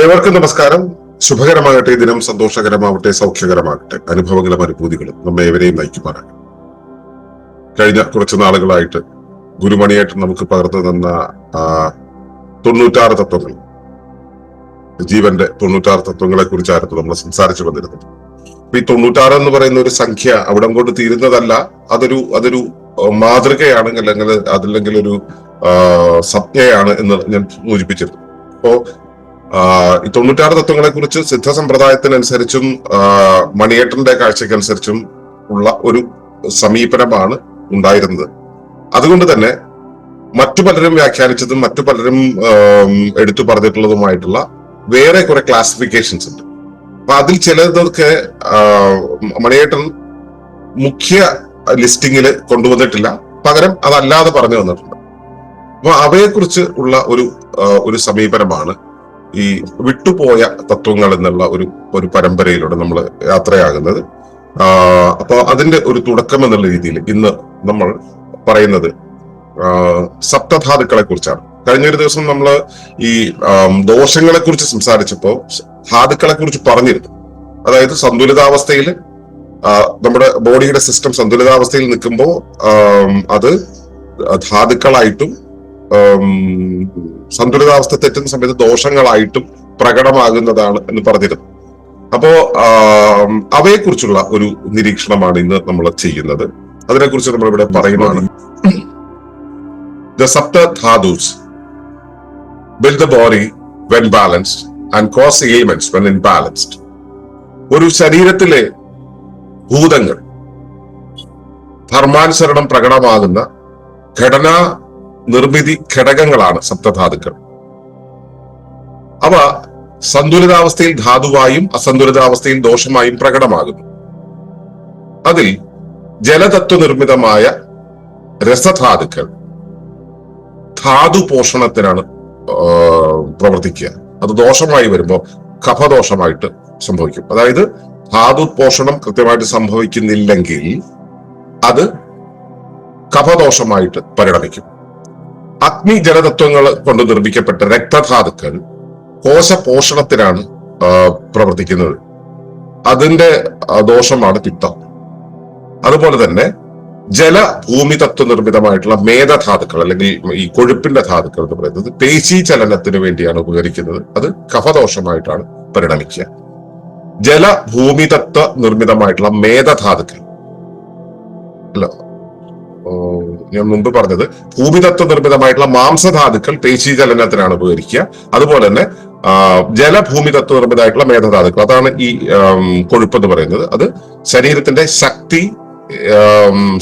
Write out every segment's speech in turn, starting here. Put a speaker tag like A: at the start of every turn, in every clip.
A: ഏവർക്കും നമസ്കാരം. ശുഭകരമാകട്ടെ ദിനം സന്തോഷകരമാവട്ടെ സൗഖ്യകരമാകട്ടെ അനുഭവങ്ങളും അനുഭൂതികളും നമ്മെ ഏവരെയും നയിക്കുമാറാകട്ടെ. കഴിഞ്ഞ കുറച്ച് നാളുകളായിട്ട് ഗുരുമണിയായിട്ട് നമുക്ക് പകർന്നു തന്ന തൊണ്ണൂറ്റാറ് തത്വങ്ങൾ ജീവന്റെ തൊണ്ണൂറ്റാറ് തത്വങ്ങളെ കുറിച്ചായിരുന്നു നമ്മൾ സംസാരിച്ചു വന്നിരുന്നത്. അപ്പൊ ഈ തൊണ്ണൂറ്റാറ് എന്ന് പറയുന്ന ഒരു സംഖ്യ അവിടെ കൊണ്ട് തീരുന്നതല്ല അതൊരു അതൊരു മാതൃകയാണ് അല്ലെങ്കിൽ അതില്ലെങ്കിൽ ഒരു സംജ്ഞയാണ് എന്ന് ഞാൻ സൂചിപ്പിച്ചിരുന്നു. അപ്പോ ഈ തൊണ്ണൂറ്റാറ് തത്വങ്ങളെ കുറിച്ച് സിദ്ധ സമ്പ്രദായത്തിനനുസരിച്ചും ആഹ് മണിയേട്ടന്റെ കാഴ്ചക്കനുസരിച്ചും ഉള്ള ഒരു സമീപനമാണ് ഉണ്ടായിരുന്നത്. അതുകൊണ്ട് തന്നെ മറ്റു പലരും വ്യാഖ്യാനിച്ചതും മറ്റു പലരും എടുത്തു പറഞ്ഞിട്ടുള്ളതുമായിട്ടുള്ള വേറെ കുറെ ക്ലാസിഫിക്കേഷൻസ് ഉണ്ട്. അപ്പൊ അതിൽ ചിലതൊക്കെ മണിയേട്ടൻ മുഖ്യ ലിസ്റ്റിങ്ങിൽ കൊണ്ടുവന്നിട്ടില്ല. പകരം അതല്ലാതെ പറഞ്ഞു വന്നിട്ടുണ്ട് അപ്പൊ അവയെക്കുറിച്ച് ഉള്ള ഒരു ഒരു സമീപനമാണ് ഈ വിട്ടുപോയ തത്വങ്ങൾ എന്നുള്ള ഒരു ഒരു പരമ്പരയിലൂടെ നമ്മൾ യാത്രയാകുന്നത്. അപ്പോൾ അപ്പൊ അതിന്റെ ഒരു തുടക്കം എന്നുള്ള രീതിയിൽ ഇന്ന് നമ്മൾ പറയുന്നത് സപ്തധാതുക്കളെ കുറിച്ചാണ്. കഴിഞ്ഞ ഒരു ദിവസം നമ്മൾ ഈ ദോഷങ്ങളെ കുറിച്ച് സംസാരിച്ചപ്പോ ധാതുക്കളെ കുറിച്ച് പറഞ്ഞിരുന്നു. അതായത് സന്തുലിതാവസ്ഥയിൽ നമ്മുടെ ബോഡിയുടെ സിസ്റ്റം സന്തുലിതാവസ്ഥയിൽ നിൽക്കുമ്പോൾ അത് ധാതുക്കളായിട്ടും സന്തുലിതാവസ്ഥ തെറ്റുന്ന സമയത്ത് ദോഷങ്ങളായിട്ടും പ്രകടമാകുന്നതാണ് എന്ന് പറഞ്ഞിരുന്നു. അപ്പോ അവയെക്കുറിച്ചുള്ള ഒരു നിരീക്ഷണമാണ് ഇന്ന് നമ്മൾ ചെയ്യുന്നത്. അതിനെക്കുറിച്ച് നമ്മൾ ഇവിടെ പറയുന്നതാണ് the sapta dhatus the body when and cause when imbalanced ഒരു ശരീരത്തിലെ ഭൂതങ്ങൾ ധർമാനുസരണം പ്രകടമാകുന്ന ഘടനാ നിർമ്മിതി ഘടകങ്ങളാണ് സപ്തധാതുക്കൾ. അവ സന്തുലിതാവസ്ഥയിൽ ധാതുവായും അസന്തുലിതാവസ്ഥയിൽ ദോഷമായും പ്രകടമാകുന്നു. അതിൽ ജലതത്വ നിർമ്മിതമായ രസധാതുക്കൾ ധാതു പോഷണത്തിനാണ് പ്രവർത്തിക്കുക. അത് ദോഷമായി വരുമ്പോൾ കഫദോഷമായിട്ട് സംഭവിക്കും. അതായത് ധാതു പോഷണം കൃത്യമായിട്ട് സംഭവിക്കുന്നില്ലെങ്കിൽ അത് കഫദോഷമായിട്ട് പരിണമിക്കും. അഗ്നി ജലതത്വങ്ങൾ കൊണ്ട് നിർമ്മിക്കപ്പെട്ട രക്തധാതുക്കൾ കോശ പോഷണത്തിനാണ് പ്രവർത്തിക്കുന്നത്. അതിന്റെ ദോഷമാണ് പിത്തം. അതുപോലെ തന്നെ ജല ഭൂമി തത്വ നിർമ്മിതമായിട്ടുള്ള മേധധാതുക്കൾ അല്ലെങ്കിൽ ഈ കൊഴുപ്പിന്റെ ധാതുക്കൾ എന്ന് പറയുന്നത് പേശി ചലനത്തിന് വേണ്ടിയാണ് ഉപകരിക്കുന്നത്. അത് കഫദോഷമായിട്ടാണ് പരിണമിക്കുക. ജല ഭൂമി തത്വ നിർമ്മിതമായിട്ടുള്ള മേധധാതുക്കൾ. അല്ല ഞാൻ മുമ്പ് പറഞ്ഞത് ഭൂമിതത്വ നിർമ്മിതമായിട്ടുള്ള മാംസധാതുക്കൾ പേശീചലനത്തിനാണ് ഉപകരിക്കുക. അതുപോലെ തന്നെ ജലഭൂമിതത്വ ജലഭൂമി തത്വ നിർമ്മിതമായിട്ടുള്ള മേധധാതുക്കൾ. അതാണ് ഈ കൊഴുപ്പ് എന്ന് പറയുന്നത്. അത് ശരീരത്തിന്റെ ശക്തി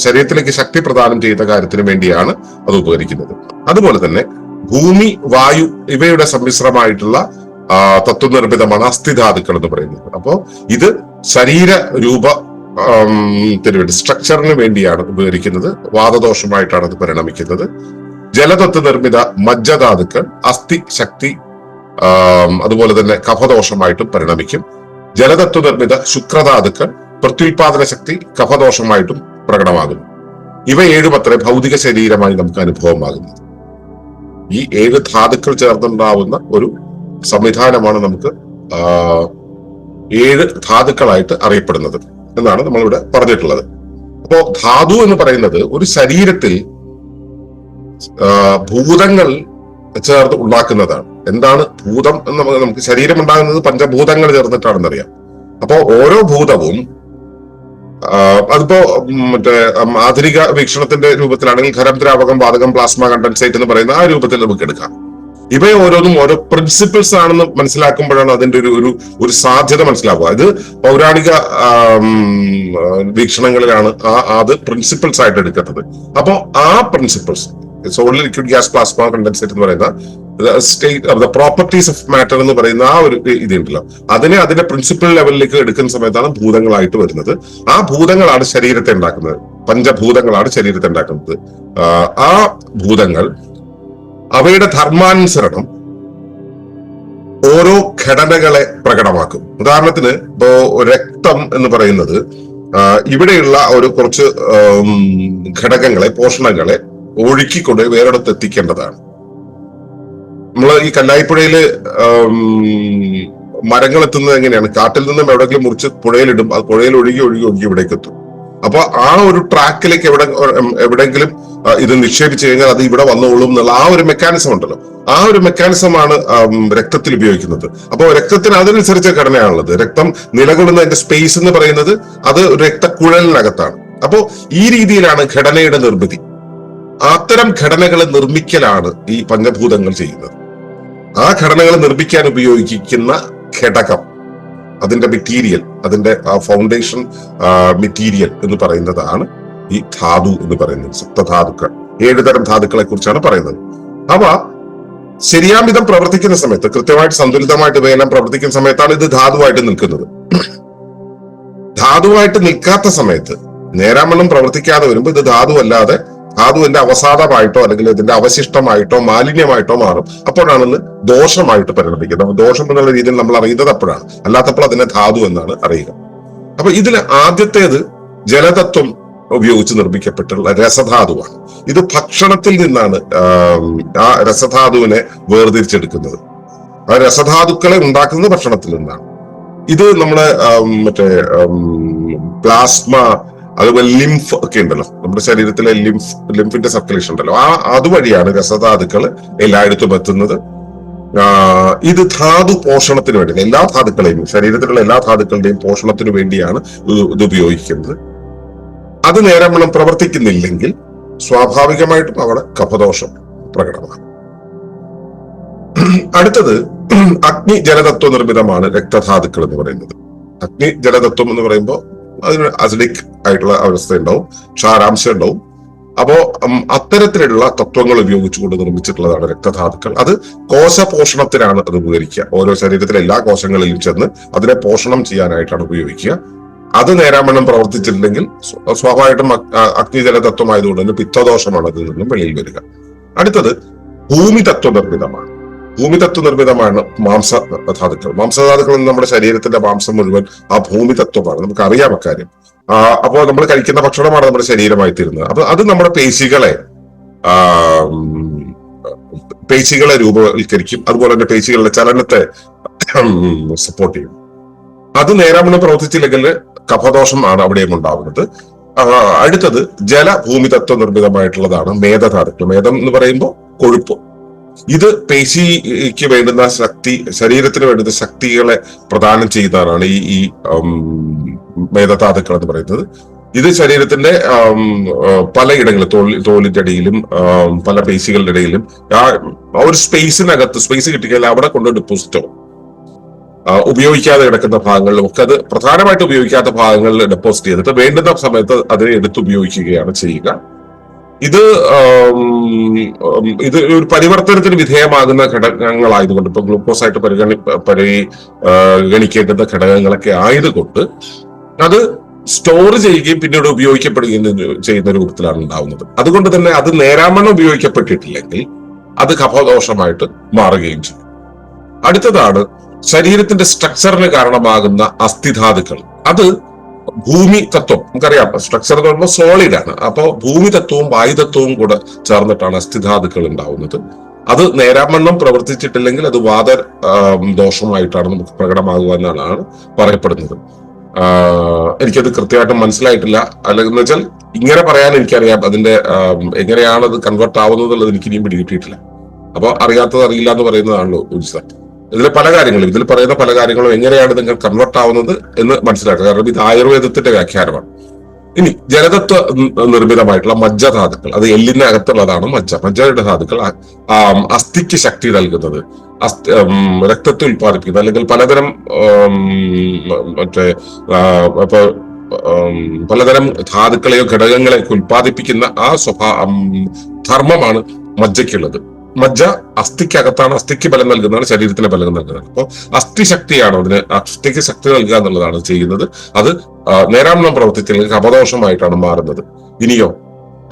A: ശരീരത്തിലേക്ക് ശക്തി പ്രദാനം ചെയ്യുന്ന കാര്യത്തിന് വേണ്ടിയാണ് അത് ഉപകരിക്കുന്നത്. അതുപോലെ തന്നെ ഭൂമി വായു ഇവയുടെ സമ്മിശ്രമായിട്ടുള്ള തത്വനിർമ്മിതമാണ് അസ്ഥിധാതുക്കൾ എന്ന് പറയുന്നത്. അപ്പോ ഇത് ശരീര രൂപ ത്തിന് സ്ട്രക്ചറിന് വേണ്ടിയാണ് ഉപകരിക്കുന്നത്. വാദദോഷമായിട്ടാണ് അത് പരിണമിക്കുന്നത്. ജലതത്വ നിർമ്മിത മജ്ജധാതുക്കൾ അസ്ഥി ശക്തി അതുപോലെ തന്നെ കഫദോഷമായിട്ടും പരിണമിക്കും. ജലതത്വ നിർമ്മിത ശുക്രധാതുക്കൾ പ്രത്യുൽപാദന ശക്തി കഫദോഷമായിട്ടും പ്രകടമാകുന്നു. ഇവ ഏഴും അത്ര ഭൗതിക ശരീരമായി നമുക്ക് അനുഭവമാകുന്നത്. ഈ ഏഴ് ധാതുക്കൾ ചേർന്നുണ്ടാവുന്ന ഒരു സംവിധാനമാണ് നമുക്ക് ഏഴ് ധാതുക്കളായിട്ട് അറിയപ്പെടുന്നത്. എന്നാണ് നമ്മളിവിടെ പറഞ്ഞിട്ടുള്ളത്. അപ്പോ ധാതു എന്ന് പറയുന്നത് ഒരു ശരീരത്തിൽ ഭൂതങ്ങൾ ചേർത്ത് ഉണ്ടാക്കുന്നതാണ്. എന്താണ് ഭൂതം എന്ന് നമുക്ക് ശരീരം ഉണ്ടാകുന്നത് പഞ്ചഭൂതങ്ങൾ ചേർന്നിട്ടാണെന്നറിയാം. അപ്പോ ഓരോ ഭൂതവും അതിപ്പോ മറ്റേ ആധുനിക വീക്ഷണത്തിന്റെ രൂപത്തിലാണെങ്കിൽ ഖരം ദ്രാവകം വാതകം പ്ലാസ്മ കണ്ടൻസേറ്റ് എന്ന് പറയുന്ന ആ രൂപത്തിൽ നമുക്ക് എടുക്കാം. ഇവയെ ഓരോന്നും ഓരോ പ്രിൻസിപ്പിൾസ് ആണെന്ന് മനസ്സിലാക്കുമ്പോഴാണ് അതിന്റെ ഒരു ഒരു ഒരു സാധ്യത മനസ്സിലാവുക. അത് പൗരാണിക വീക്ഷണങ്ങളിലാണ് ആ അത് പ്രിൻസിപ്പിൾസ് ആയിട്ട് എടുക്കുന്നത് അപ്പോൾ ആ principles solid liquid gas plasma condensate എന്ന് പറയുന്ന സ്റ്റേറ്റ് പ്രോപ്പർട്ടീസ് ഓഫ് മാറ്റർ എന്ന് പറയുന്ന ആ ഒരു ഇതുണ്ടല്ലോ. അതിനെ അതിന്റെ പ്രിൻസിപ്പൽ ലെവലിലേക്ക് എടുക്കുന്ന സമയത്താണ് ഭൂതങ്ങളായിട്ട് വരുന്നത്. ആ ഭൂതങ്ങളാണ് ശരീരത്തെ ഉണ്ടാക്കുന്നത്. പഞ്ചഭൂതങ്ങളാണ് ശരീരത്തെ ഉണ്ടാക്കുന്നത്. ആ ഭൂതങ്ങൾ അവയുടെ ധർമാനുസരണം ഓരോ ഘടനകളെ പ്രകടമാക്കും. ഉദാഹരണത്തിന് ഇപ്പോ രക്തം എന്ന് പറയുന്നത് ഇവിടെയുള്ള ഒരു കുറച്ച് ഘടകങ്ങളെ പോഷണങ്ങളെ ഒഴുക്കിക്കൊണ്ട് വേറെടുത്ത് എത്തിക്കേണ്ടതാണ്. നമ്മൾ ഈ കല്ലായിപ്പുഴയിൽ മരങ്ങൾ എത്തുന്നത് എങ്ങനെയാണ്? കാട്ടിൽ നിന്നും എവിടെയെങ്കിലും മുറിച്ച് പുഴയിലിടും അത് പുഴയിൽ ഒഴുകി ഒഴുകി ഒഴുകി ഇവിടേക്ക് എത്തും. അപ്പൊ ആ ഒരു ട്രാക്കിലേക്ക് എവിടെ എവിടെയെങ്കിലും ഇത് നിക്ഷേപിച്ചു കഴിഞ്ഞാൽ അത് ഇവിടെ വന്നോളും എന്നുള്ള ആ ഒരു മെക്കാനിസം ഉണ്ടല്ലോ. ആ ഒരു മെക്കാനിസമാണ് രക്തത്തിൽ ഉപയോഗിക്കുന്നത്. അപ്പോൾ രക്തത്തിന് അതിനനുസരിച്ച ഘടനയാണുള്ളത്. രക്തം നിലകൊള്ളുന്ന അതിന്റെ സ്പേസ് എന്ന് പറയുന്നത് അത് രക്തക്കുഴലിനകത്താണ്. അപ്പോ ഈ രീതിയിലാണ് ഘടനയുടെ നിർമ്മിതി. അത്തരം ഘടനകളെ നിർമ്മിക്കലാണ് ഈ പഞ്ചഭൂതങ്ങൾ ചെയ്യുന്നത്. ആ ഘടനകളെ നിർമ്മിക്കാൻ ഉപയോഗിക്കുന്ന ഘടകം അതിന്റെ മെറ്റീരിയൽ അതിന്റെ ഫൗണ്ടേഷൻ മെറ്റീരിയൽ എന്ന് പറയുന്നതാണ് ഈ ധാതു എന്ന് പറയുന്നത് സപ്തധാതുക്കൾ ഏഴ് തരം ധാതുക്കളെ കുറിച്ചാണ് പറയുന്നത്. അവ ശരിയാമിതം പ്രവർത്തിക്കുന്ന സമയത്ത് കൃത്യമായിട്ട് സന്തുലിതമായിട്ട് ഇവയെല്ലാം പ്രവർത്തിക്കുന്ന സമയത്താണ് ഇത് ധാതുവായിട്ട് നിൽക്കുന്നത്. ധാതുവായിട്ട് നിൽക്കാത്ത സമയത്ത് നേരാമണ്ണം പ്രവർത്തിക്കാതെ വരുമ്പോൾ ഇത് ധാതു അല്ലാതെ ധാതുവിന്റെ അവസാദമായിട്ടോ അല്ലെങ്കിൽ ഇതിന്റെ അവശിഷ്ടമായിട്ടോ മാലിന്യമായിട്ടോ മാറും. അപ്പോഴാണ് ഇത് ദോഷമായിട്ട് പരിണമിക്കുന്നത്. ദോഷം എന്നുള്ള രീതിയിൽ നമ്മൾ അറിയുന്നത് അപ്പോഴാണ്. അല്ലാത്തപ്പോൾ അതിനെ ധാതു എന്നാണ് അറിയുക. അപ്പൊ ഇതിൽ ആദ്യത്തേത് ജലതത്വം ഉപയോഗിച്ച് നിർമ്മിക്കപ്പെട്ടുള്ള രസധാതുവാണ്. ഇത് ഭക്ഷണത്തിൽ നിന്നാണ് ആ രസധാതുവിനെ വേർതിരിച്ചെടുക്കുന്നത്. ആ രസധാതുക്കളെ ഉണ്ടാക്കുന്നത് ഭക്ഷണത്തിൽ നിന്നാണ്. ഇത് നമ്മുടെ മറ്റേ പ്ലാസ്മ അതുപോലെ ലിംഫ് ഒക്കെ ഉണ്ടല്ലോ. നമ്മുടെ ശരീരത്തിലെ ലിംഫ് ലിംഫിന്റെ സർക്കുലേഷൻ ഉണ്ടല്ലോ. ആ അതുവഴിയാണ് രസധാതുക്കൾ എല്ലായിടത്തും എത്തുന്നത്. ഇത് ധാതു പോഷണത്തിന് വേണ്ടി എല്ലാ ധാതുക്കളെയും ശരീരത്തിലുള്ള എല്ലാ ധാതുക്കളുടെയും പോഷണത്തിന് വേണ്ടിയാണ് ഇത് ഉപയോഗിക്കുന്നത്. അത് നേരമണം പ്രവർത്തിക്കുന്നില്ലെങ്കിൽ സ്വാഭാവികമായിട്ടും അവിടെ കഫദോഷം പ്രകടമാണ്. അടുത്തത് അഗ്നി ജലതത്വ നിർമ്മിതമാണ് രക്തധാതുക്കൾ എന്ന് പറയുന്നത്. അഗ്നി ജലതത്വം എന്ന് പറയുമ്പോൾ അതിന് അസിഡിക് ആയിട്ടുള്ള അവസ്ഥ ഉണ്ടാവും ക്ഷാരാംശം ഉണ്ടാവും. അപ്പോ അത്തരത്തിലുള്ള തത്വങ്ങൾ ഉപയോഗിച്ചുകൊണ്ട് നിർമ്മിച്ചിട്ടുള്ളതാണ് രക്തധാതുക്കൾ. അത് കോശ പോഷണത്തിനാണ് അത് ഉപകരിക്കുക. ഓരോ ശരീരത്തിലെ എല്ലാ കോശങ്ങളിലും ചെന്ന് അതിനെ പോഷണം ചെയ്യാനായിട്ടാണ് ഉപയോഗിക്കുക. അത് നേരാമണ്ണം പ്രവർത്തിച്ചിട്ടില്ലെങ്കിൽ സ്വ- സ്വാഭാവികമായിട്ടും അഗ്നിജല തത്വമായതുകൊണ്ട് തന്നെ പിത്തദോഷമാണ് അതിൽ നിന്നും വെളിയിൽ വരിക. അടുത്തത് ഭൂമി തത്വ നിർമ്മിതമാണ് ഭൂമി തത്വ നിർമ്മിതമാണ് മാംസ ധാതുക്കൾ മാംസധാതുക്കൾ നമ്മുടെ ശരീരത്തിന്റെ മാംസം മുഴുവൻ ആ ഭൂമി തത്വമാണ് നമുക്ക് അറിയാം അക്കാര്യം. അപ്പോൾ നമ്മൾ കഴിക്കുന്ന ഭക്ഷണമാണ് നമ്മുടെ ശരീരമായി തീരുന്നത് അപ്പൊ അത് നമ്മുടെ പേശികളെ പേശികളെ രൂപവൽക്കരിക്കും. അതുപോലെ തന്നെ പേശികളുടെ ചലനത്തെ സപ്പോർട്ട് ചെയ്യും. അത് നേരാമണ്ണം പ്രവർത്തിച്ചില്ലെങ്കിൽ കഫദോഷം ആണ് അവിടെയും ഉണ്ടാവുന്നത്. അടുത്തത് ജല ഭൂമി തത്വ നിർമ്മിതമായിട്ടുള്ളതാണ് മേധധാതുക്കൾ. മേധം എന്ന് പറയുമ്പോൾ കൊഴുപ്പ്. ഇത് പേശിക്ക് വേണ്ടുന്ന ശക്തി ശരീരത്തിന് വേണ്ടുന്ന ശക്തികളെ പ്രദാനം ചെയ്യുന്നതാണ് ഈ ഈ മേധധാതുക്കൾ എന്ന് പറയുന്നത്. ഇത് ശരീരത്തിന്റെ പലയിടങ്ങളിൽ തോൽ തോലിന്റെ ഇടയിലും പല പേശികളുടെ ഇടയിലും ആ ഒരു സ്പേസിനകത്ത് സ്പേസ് കിട്ടിക്കഴിഞ്ഞാൽ അവിടെ കൊണ്ട് ഡെപ്പോസിറ്റ് ആവും ഉപയോഗിക്കാതെ കിടക്കുന്ന ഭാഗങ്ങളിലും ഒക്കെ അത് പ്രധാനമായിട്ട് ഉപയോഗിക്കാത്ത ഭാഗങ്ങളിൽ ഡെപ്പോസിറ്റ് ചെയ്തിട്ട് വേണ്ടുന്ന സമയത്ത് അതിനെ എടുത്ത് ഉപയോഗിക്കുകയാണ് ചെയ്യുക. ഇത് ഇത് ഒരു പരിവർത്തനത്തിന് വിധേയമാകുന്ന ഘടകങ്ങളായതുകൊണ്ട് ഇപ്പൊ ഗ്ലൂക്കോസ് ആയിട്ട് പരിഗണി പരിഗണിക്കേണ്ടുന്ന ഘടകങ്ങളൊക്കെ ആയതുകൊണ്ട് അത് സ്റ്റോർ ചെയ്യുകയും പിന്നീട് ഉപയോഗിക്കപ്പെടുകയും ചെയ്യുന്ന രൂപത്തിലാണ് ഉണ്ടാവുന്നത്. അതുകൊണ്ട് തന്നെ അത് നേരാമണ്ണം ഉപയോഗിക്കപ്പെട്ടിട്ടില്ലെങ്കിൽ അത് കഫദോഷമായിട്ട് മാറുകയും ചെയ്യും. അടുത്തതാണ് ശരീരത്തിന്റെ സ്ട്രക്ചറിന് കാരണമാകുന്ന അസ്ഥിധാതുക്കൾ. അത് ഭൂമി തത്വം. നമുക്കറിയാം സ്ട്രക്ചർ എന്ന് പറയുമ്പോൾ സോളിഡ് ആണ്. അപ്പോൾ ഭൂമി തത്വവും വായുതത്വവും കൂടെ ചേർന്നിട്ടാണ് അസ്ഥിധാതുക്കൾ ഉണ്ടാവുന്നത്. അത് നേരാമണ്ണം പ്രവർത്തിച്ചിട്ടില്ലെങ്കിൽ അത് വാദ ദോഷമായിട്ടാണ് നമുക്ക് പ്രകടമാകുക എന്നാണ് പറയപ്പെടുന്നത്. എനിക്കത് കൃത്യമായിട്ട് മനസ്സിലായിട്ടില്ല. അല്ലെങ്കിൽ വെച്ചാൽ ഇങ്ങനെ പറയാൻ എനിക്കറിയാം. അതിന്റെ എങ്ങനെയാണ് അത് കൺവേർട്ട് ആവുന്നത് എന്നുള്ളത് എനിക്ക് ഇനിയും പിടികിട്ടിയിട്ടില്ല. അപ്പൊ അറിയാത്തത് അറിയില്ല എന്ന് പറയുന്നതാണല്ലോ ഉചിതം ഇതിൽ പല കാര്യങ്ങളും ഇതിൽ പറയുന്ന പല കാര്യങ്ങളും എങ്ങനെയാണ് നിങ്ങൾ കൺവേർട്ട് ആവുന്നത് എന്ന് മനസ്സിലാക്കുക. കാരണം ഇത് ആയുർവേദത്തിന്റെ വ്യാഖ്യാനമാണ്. ഇനി ജലതത്വ നിർമ്മിതമായിട്ടുള്ള നിർമ്മിതമായിട്ടുള്ള മജ്ജധാതുക്കൾ അത് എല്ലിന് അകത്തുള്ളതാണ് മജ്ജ. മജ്ജയുടെ ധാതുക്കൾ അസ്ഥിക്ക് ശക്തി നൽകുന്നത്. അസ്ഥി രക്തത്തെ ഉൽപ്പാദിപ്പിക്കുന്നത് അല്ലെങ്കിൽ പലതരം മറ്റേ ഇപ്പൊ പലതരം ധാതുക്കളെയോ ഘടകങ്ങളെയോ ഉൽപ്പാദിപ്പിക്കുന്ന ആ സ്വഭാവ ധർമ്മമാണ് മജ്ജയ്ക്കുള്ളത്. മജ്ജ അസ്ഥിക്കകത്താണ് അസ്ഥിക്ക് ബലം നൽകുന്നതാണ് ശരീരത്തിന് ബലം നൽകുന്നത് അപ്പോൾ അസ്ഥി ശക്തിയാണ് അതിന് അസ്ഥിക്ക് ശക്തി നൽകുക എന്നുള്ളതാണ് ചെയ്യുന്നത്. അത് നേരാമണം പ്രവർത്തിച്ചില്ലെങ്കിൽ അപദോഷമായിട്ടാണ് മാറുന്നത്. ഇനിയോ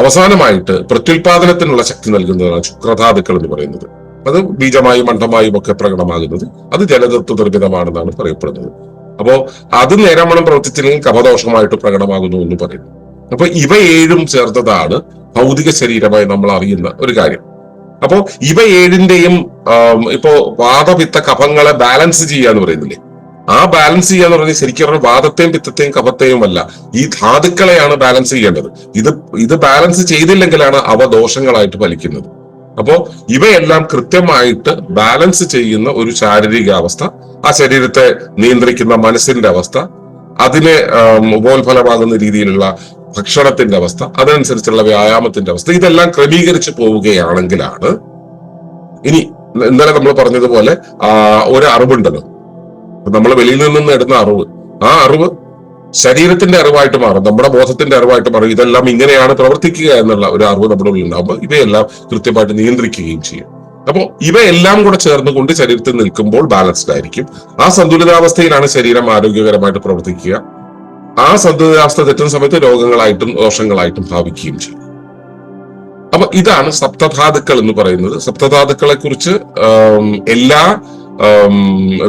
A: അവസാനമായിട്ട് പ്രത്യുൽപാദനത്തിനുള്ള ശക്തി നൽകുന്നതാണ് ശുക്രധാതുക്കൾ എന്ന് പറയുന്നത്. അത് ബീജമായും മണ്ഡമായും ഒക്കെ പ്രകടമാകുന്നത്. അത് ജലതത്വ നിർമ്മിതമാണെന്നാണ് പറയപ്പെടുന്നത്. അപ്പോ അത് നേരാമണം പ്രവർത്തിച്ചില്ലെങ്കിൽ കപദോഷമായിട്ട് പ്രകടമാകുന്നു എന്ന് പറയുന്നു. അപ്പൊ ഇവ ഏഴും ചേർത്തതാണ് ഭൗതിക ശരീരമായി നമ്മൾ അറിയുന്ന ഒരു കാര്യം. അപ്പോ ഇവ ഏഴിന്റെയും ഇപ്പോ വാദപിത്ത കഫങ്ങളെ ബാലൻസ് ചെയ്യാന്ന് പറയുന്നില്ലേ? ആ ബാലൻസ് ചെയ്യാന്ന് പറഞ്ഞാൽ ശരിക്കും പറഞ്ഞാൽ വാദത്തെയും പിത്തത്തെയും കഫത്തെയും അല്ല ഈ ധാതുക്കളെയാണ് ബാലൻസ് ചെയ്യേണ്ടത്. ഇത് ഇത് ബാലൻസ് ചെയ്തില്ലെങ്കിലാണ് അവ ദോഷങ്ങളായിട്ട് ഫലിക്കുന്നത്. അപ്പോ ഇവയെല്ലാം കൃത്യമായിട്ട് ബാലൻസ് ചെയ്യുന്ന ഒരു ശാരീരിക അവസ്ഥ ആ ശരീരത്തെ നിയന്ത്രിക്കുന്ന മനസ്സിന്റെ അവസ്ഥ അതിനെ ഉപോത്ഫലമാകുന്ന രീതിയിലുള്ള ഭക്ഷണത്തിന്റെ അവസ്ഥ അതനുസരിച്ചുള്ള വ്യായാമത്തിന്റെ അവസ്ഥ ഇതെല്ലാം ക്രമീകരിച്ച് പോവുകയാണെങ്കിലാണ് ഇനി ഇന്നലെ നമ്മൾ പറഞ്ഞതുപോലെ ആ ഒരു അറിവുണ്ടല്ലോ നമ്മൾ വെളിയിൽ നിന്ന് നേടുന്ന അറിവ്. ആ അറിവ് ശരീരത്തിന്റെ അറിവായിട്ട് മാറും നമ്മുടെ ബോധത്തിന്റെ അറിവായിട്ട് മാറും. ഇതെല്ലാം ഇങ്ങനെയാണ് പ്രവർത്തിക്കുക എന്നുള്ള ഒരു അറിവ് നമ്മുടെ ഉള്ളിൽ ഉണ്ടാകുമ്പോൾ ഇവയെല്ലാം കൃത്യമായിട്ട് നിയന്ത്രിക്കുകയും ചെയ്യും. അപ്പോൾ ഇവയെല്ലാം കൂടെ ചേർന്നുകൊണ്ട് ശരീരത്തിൽ നിൽക്കുമ്പോൾ ബാലൻസ്ഡ് ആയിരിക്കും. ആ സന്തുലിതാവസ്ഥയിലാണ് ശരീരം ആരോഗ്യകരമായിട്ട് പ്രവർത്തിക്കുക. ആ സന്തുലിതാവസ്ഥ തെറ്റുന്ന സമയത്ത് രോഗങ്ങളായിട്ടും ദോഷങ്ങളായിട്ടും ഭാവിക്കുകയും ചെയ്യും. അപ്പൊ ഇതാണ് സപ്തധാതുക്കൾ എന്ന് പറയുന്നത്. സപ്തധാതുക്കളെ കുറിച്ച് എല്ലാ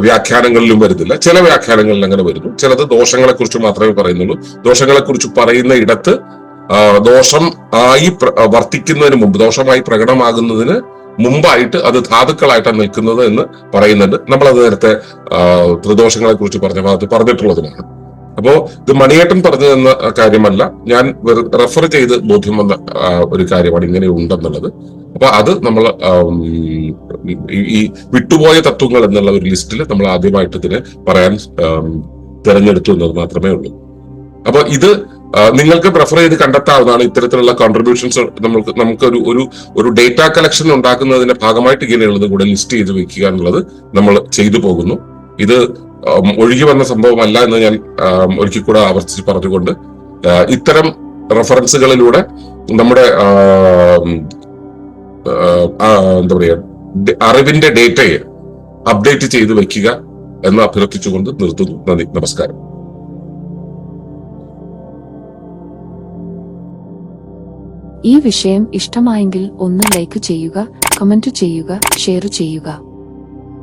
A: വ്യാഖ്യാനങ്ങളിലും വരുന്നില്ല. ചില വ്യാഖ്യാനങ്ങളിൽ അങ്ങനെ വരുന്നു. ചിലത് ദോഷങ്ങളെ കുറിച്ച് മാത്രമേ പറയുന്നുള്ളൂ. ദോഷങ്ങളെ കുറിച്ച് പറയുന്ന ഇടത്ത് ദോഷം ആയി വർത്തിക്കുന്നതിന് മുമ്പ് ദോഷമായി പ്രകടമാകുന്നതിന് മുമ്പായിട്ട് അത് ധാതുക്കളായിട്ടാണ് നിൽക്കുന്നത് എന്ന് പറയുന്നുണ്ട്. നമ്മൾ അത് നേരത്തെ ത്രിദോഷങ്ങളെ കുറിച്ച് പറഞ്ഞ ഭാഗത്ത് പറഞ്ഞിട്ടുള്ളതുമാണ് അപ്പോ ഇത് മണിയേട്ടൻ പറഞ്ഞു തന്ന കാര്യമല്ല. ഞാൻ റെഫർ ചെയ്ത് ബോധ്യം വന്ന ഒരു കാര്യമാണ് ഇങ്ങനെ ഉണ്ടെന്നുള്ളത്. അപ്പൊ അത് നമ്മൾ ഈ- വിട്ടുപോയ തത്വങ്ങൾ എന്നുള്ള ഒരു ലിസ്റ്റിൽ നമ്മൾ ആദ്യമായിട്ട് ഇതിനെ പറയാൻ തിരഞ്ഞെടുത്തു എന്നത് മാത്രമേ ഉള്ളൂ. അപ്പൊ ഇത് നിങ്ങൾക്ക് പ്രിഫർ ചെയ്ത് കണ്ടെത്താവുന്നതാണ് ഇത്തരത്തിലുള്ള കോൺട്രിബ്യൂഷൻസ് നമുക്ക് നമുക്ക് ഒരു ഒരു ഡേറ്റ കളക്ഷൻ ഉണ്ടാക്കുന്നതിന്റെ ഭാഗമായിട്ട് ഇങ്ങനെയുള്ളത് കൂടെ ലിസ്റ്റ് ചെയ്ത് വെക്കുക എന്നുള്ളത് നമ്മൾ ചെയ്തു പോകുന്നു. ഇത് ഒഴുകി വന്ന സംഭവമല്ല എന്ന് ഞാൻ ഒരിക്കൽ കൂടെ ആവർത്തിച്ച് പറഞ്ഞുകൊണ്ട് ഇത്തരം റെഫറൻസുകളിലൂടെ നമ്മുടെ എന്താ പറയുക അറിവിന്റെ ഡേറ്റയെ അപ്ഡേറ്റ് ചെയ്ത് വെക്കുക എന്ന് അഭ്യർത്ഥിച്ചുകൊണ്ട് നിർത്തുന്നു. നന്ദി നമസ്കാരം.
B: ഈ വിഷയം ഇഷ്ടമായെങ്കിൽ ഒന്ന് ലൈക്ക് ചെയ്യുക കമന്റ് ചെയ്യുക ഷെയർ ചെയ്യുക.